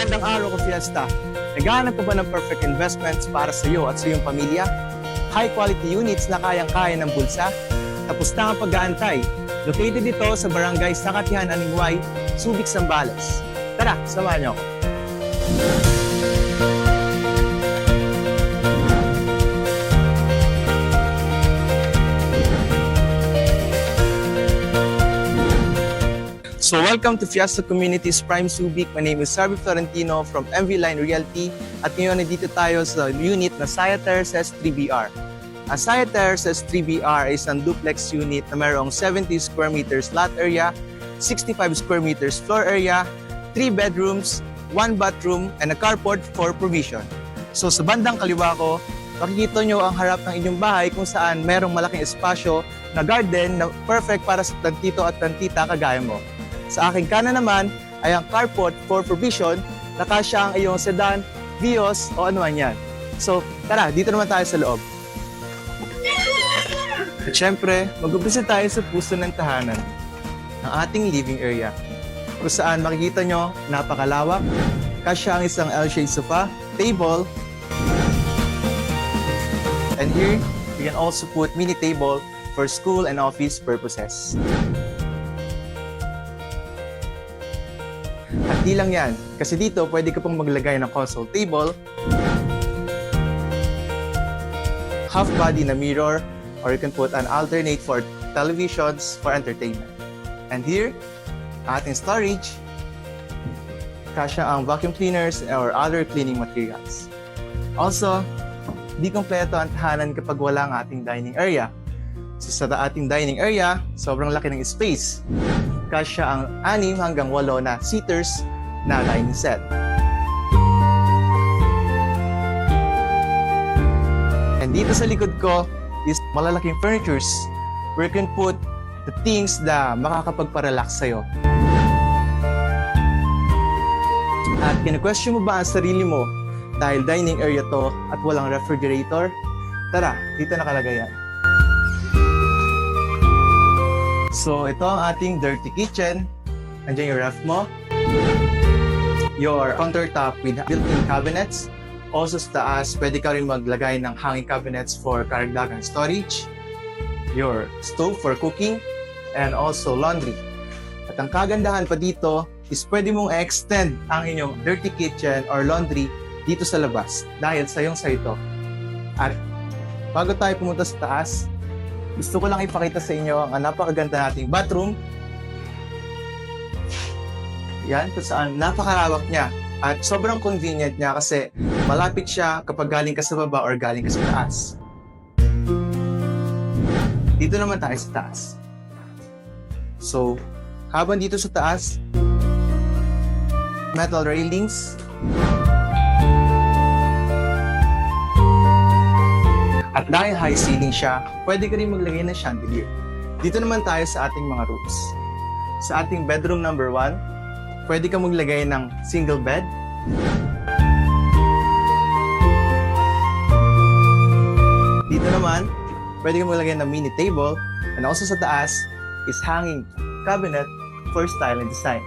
Magandang araw ko, Fiesta. Naghahanap ka ba ng perfect investments para sa iyo at sa iyong pamilya? High quality units na kayang-kaya ng bulsa? Tapos na ang pag-aantay. Located ito sa Barangay Sakatihan, Aningway, Subic, Zambales. Tara, samahan niyo ako. So welcome to Fiesta Communities Prime Subic. My name is Sarvi Florentino from MV Line Realty at ngayon nandito tayo sa unit na Saya Terraces 3BR. Ang Saya Terraces 3BR is ang duplex unit na mayroong 70 square meters lot area, 65 square meters floor area, 3 bedrooms, 1 bathroom, and a carport for provision. So sa bandang kaliwa ko, makikita nyo ang harap ng inyong bahay kung saan merong malaking espasyo na garden na perfect para sa tantito at tantita kagaya mo. Sa aking kanan naman ay ang carport for provision na kasya ang iyong sedan, Vios o ano man yan. So tara, dito naman tayo sa loob. At syempre, mag-umpisa tayo sa puso ng tahanan, ng ating living area. Kung saan makikita nyo, napakalawak, kasya ang isang L-shaped sofa, table, and here, we can also put mini table for school and office purposes. At di lang yan, kasi dito pwede ka pong maglagay ng console table, half body na mirror, or you can put an alternate for televisions for entertainment. And here, ating storage, kasya ang vacuum cleaners or other cleaning materials. Also, di kompleto ang tahanan kapag wala ang ating dining area. So, sa ating dining area, sobrang laki ng space. Kasya ang anim hanggang walo na seaters na dining set. And dito sa likod ko is malalaking furnitures where you can put the things na makakapagparelax sa'yo. At kinu-question mo ba ang sarili mo dahil dining area to at walang refrigerator? Tara, dito nakalagay yan. So, ito ang ating dirty kitchen. Andiyan yung ref mo. Your countertop with built-in cabinets. Also sa taas, pwede ka rin maglagay ng hanging cabinets for karagdagang storage. Your stove for cooking. And also laundry. At ang kagandahan pa dito is pwede mong extend ang inyong dirty kitchen or laundry dito sa labas dahil sayong sa ito. At bago tayo pumunta sa taas, gusto ko lang ipakita sa inyo ang napakaganda nating bathroom. Yan, kung saan napakarawak niya. At sobrang convenient niya kasi malapit siya kapag galing ka sa baba or galing ka sa taas. Dito naman tayo sa taas. So, habang dito sa taas, metal railings, At dahil high ceiling siya, pwede ka rin maglagay ng chandelier. Dito naman tayo sa ating mga rooms. Sa ating bedroom number 1, pwede ka maglagay ng single bed. Dito naman, pwede ka maglagay ng mini table. And also sa taas is hanging cabinet for style and design.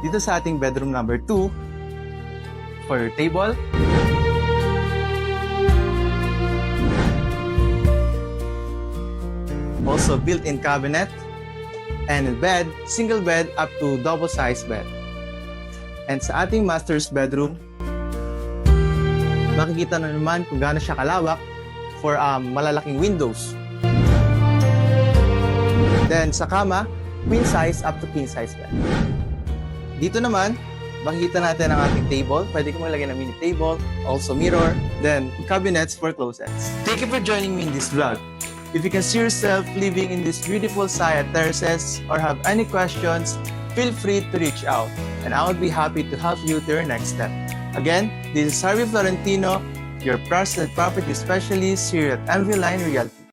Dito sa ating bedroom number 2, for your table, also built-in cabinet, and bed, single bed up to double-sized bed. And sa ating master's bedroom, makikita na naman kung gaano siya kalawak for um, malalaking windows. Then sa kama, queen size up to king size bed. Dito naman, makikita natin ang ating table. Pwede ko maglagay ng mini table, also mirror, then cabinets for closets. Thank you for joining me in this vlog. If you can see yourself living in this beautiful Saya terraces or have any questions, feel free to reach out and I would be happy to help you to your next step. Again, this is Harvey Florentino, your personal property specialist here at MV Line Realty.